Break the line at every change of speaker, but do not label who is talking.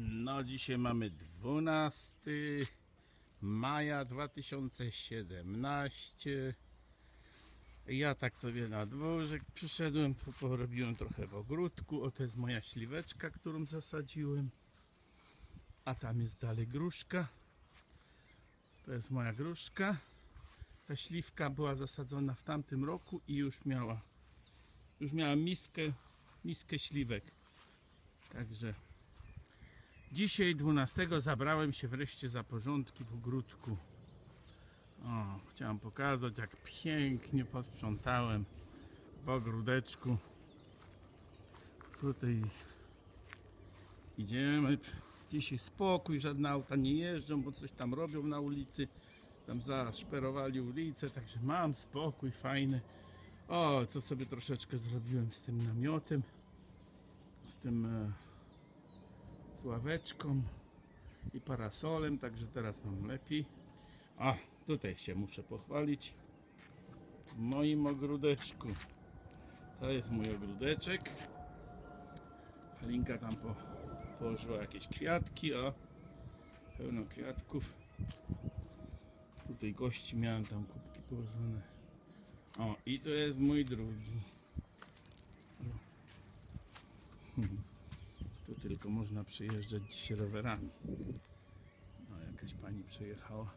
No dzisiaj mamy 12 maja 2017. Ja tak sobie na dworze przyszedłem, po- porobiłem trochę w ogródku. O, to jest moja śliweczka, którą zasadziłem. A tam jest dalej gruszka. To jest moja gruszka. Ta śliwka była zasadzona w tamtym roku i już miała już miała miskę, miskę śliwek. Także Dzisiaj 12 zabrałem się wreszcie za porządki w ogródku. O, chciałem pokazać jak pięknie posprzątałem w ogródeczku. Tutaj idziemy. Dzisiaj spokój, żadne auta nie jeżdżą, bo coś tam robią na ulicy. Tam zaszperowali ulicę, także mam spokój, fajny. O, co sobie troszeczkę zrobiłem z tym namiotem. Z tym... E, z ławeczką i parasolem, także teraz mam lepiej. A, tutaj się muszę pochwalić. W moim ogródeczku. To jest mój ogródeczek. Halinka tam po, położyła jakieś kwiatki, o. Pełno kwiatków. Tutaj gości miałem tam kubki położone. O, i to jest mój drugi. Tylko można przejeżdżać dzisiaj rowerami. No, jakaś pani przejechała.